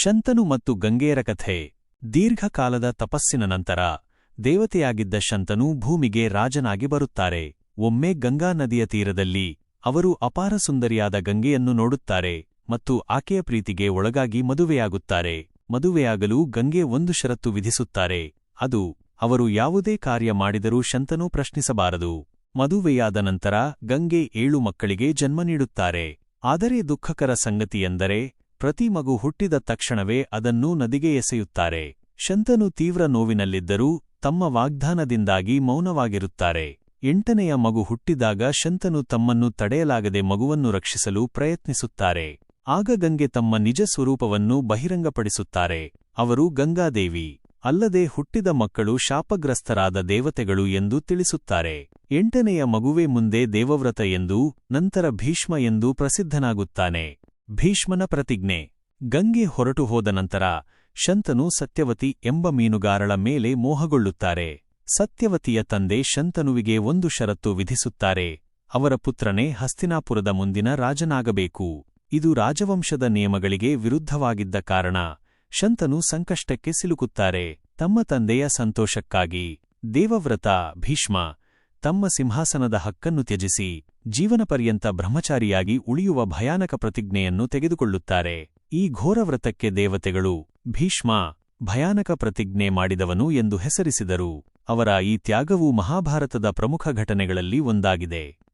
ಶಂತನು ಮತ್ತು ಗಂಗೆಯರ ಕಥೆ. ದೀರ್ಘಕಾಲದ ತಪಸ್ಸಿನ ನಂತರ, ದೇವತೆಯಾಗಿದ್ದ ಶಂತನು ಭೂಮಿಗೆ ರಾಜನಾಗಿ ಬರುತ್ತಾರೆ. ಒಮ್ಮೆ ಗಂಗಾ ನದಿಯ ತೀರದಲ್ಲಿ, ಅವರು ಅಪಾರ ಸುಂದರಿಯಾದ ಗಂಗೆಯನ್ನು ನೋಡುತ್ತಾರೆ ಮತ್ತು ಆಕೆಯ ಪ್ರೀತಿಗೆ ಒಳಗಾಗಿ ಮದುವೆಯಾಗುತ್ತಾರೆ. ಮದುವೆಯಾಗಲು ಗಂಗೆ ಒಂದು ಷರತ್ತು ವಿಧಿಸುತ್ತಾರೆ. ಅದು, ಅವರು ಯಾವುದೇ ಕಾರ್ಯ ಮಾಡಿದರೂ ಶಂತನು ಪ್ರಶ್ನಿಸಬಾರದು. ಮದುವೆಯಾದ ನಂತರ, ಗಂಗೆ ಏಳು ಮಕ್ಕಳಿಗೆ ಜನ್ಮ ನೀಡುತ್ತಾರೆ. ಆದರೆ ದುಃಖಕರ ಸಂಗತಿಯೆಂದರೆ ಪ್ರತಿ ಮಗು ಹುಟ್ಟಿದ ತಕ್ಷಣವೇ ಅದನ್ನೂ ನದಿಗೆ ಎಸೆಯುತ್ತಾರೆ. ಶಂತನು ತೀವ್ರ ನೋವಿನಲ್ಲಿದ್ದರೂ ತಮ್ಮ ವಾಗ್ದಾನದಿಂದಾಗಿ ಮೌನವಾಗಿರುತ್ತಾರೆ. ಎಂಟನೆಯ ಮಗು ಹುಟ್ಟಿದಾಗ ಶಂತನು ತಮ್ಮನ್ನು ತಡೆಯಲಾಗದೆ ಮಗುವನ್ನು ರಕ್ಷಿಸಲು ಪ್ರಯತ್ನಿಸುತ್ತಾರೆ. ಆಗ ಗಂಗೆ ತಮ್ಮ ನಿಜ ಸ್ವರೂಪವನ್ನು ಬಹಿರಂಗಪಡಿಸುತ್ತಾರೆ. ಅವರು ಗಂಗಾದೇವಿ. ಅಲ್ಲದೆ ಹುಟ್ಟಿದ ಮಕ್ಕಳು ಶಾಪಗ್ರಸ್ತರಾದ ದೇವತೆಗಳು ಎಂದು ತಿಳಿಸುತ್ತಾರೆ. ಎಂಟನೆಯ ಮಗುವೇ ಮುಂದೆ ದೇವವ್ರತ ಎಂದೂ, ನಂತರ ಭೀಷ್ಮ ಎಂದೂ ಪ್ರಸಿದ್ಧನಾಗುತ್ತಾನೆ. ಭೀಷ್ಮನ ಪ್ರತಿಜ್ಞೆ. ಗಂಗೆ ಹೊರಟು ಹೋದ ನಂತರ ಶಂತನು ಸತ್ಯವತಿ ಎಂಬ ಮೀನುಗಾರಳ ಮೇಲೆ ಮೋಹಗೊಳ್ಳುತ್ತಾರೆ. ಸತ್ಯವತಿಯ ತಂದೆ ಶಂತನುವಿಗೆ ಒಂದು ಷರತ್ತು ವಿಧಿಸುತ್ತಾರೆ. ಅವರ ಪುತ್ರನೇ ಹಸ್ತಿನಾಪುರದ ಮುಂದಿನ ರಾಜನಾಗಬೇಕು. ಇದು ರಾಜವಂಶದ ನಿಯಮಗಳಿಗೆ ವಿರುದ್ಧವಾಗಿದ್ದ ಕಾರಣ ಶಂತನು ಸಂಕಷ್ಟಕ್ಕೆ ಸಿಲುಕುತ್ತಾರೆ. ತಮ್ಮ ತಂದೆಯ ಸಂತೋಷಕ್ಕಾಗಿ ದೇವವ್ರತ ಭೀಷ್ಮ ತಮ್ಮ ಸಿಂಹಾಸನದ ಹಕ್ಕನ್ನು ತ್ಯಜಿಸಿ ಜೀವನಪರ್ಯಂತ ಬ್ರಹ್ಮಚಾರಿಯಾಗಿ ಉಳಿಯುವ ಭಯಾನಕ ಪ್ರತಿಜ್ಞೆಯನ್ನು ತೆಗೆದುಕೊಳ್ಳುತ್ತಾರೆ. ಈ ಘೋರವ್ರತಕ್ಕೆ ದೇವತೆಗಳು, ಭೀಷ್ಮ, ಭಯಾನಕ ಪ್ರತಿಜ್ಞೆ ಮಾಡಿದವನು ಎಂದು ಹೆಸರಿಸಿದರು. ಅವರ ಈ ತ್ಯಾಗವು ಮಹಾಭಾರತದ ಪ್ರಮುಖ ಘಟನೆಗಳಲ್ಲಿ ಒಂದಾಗಿದೆ.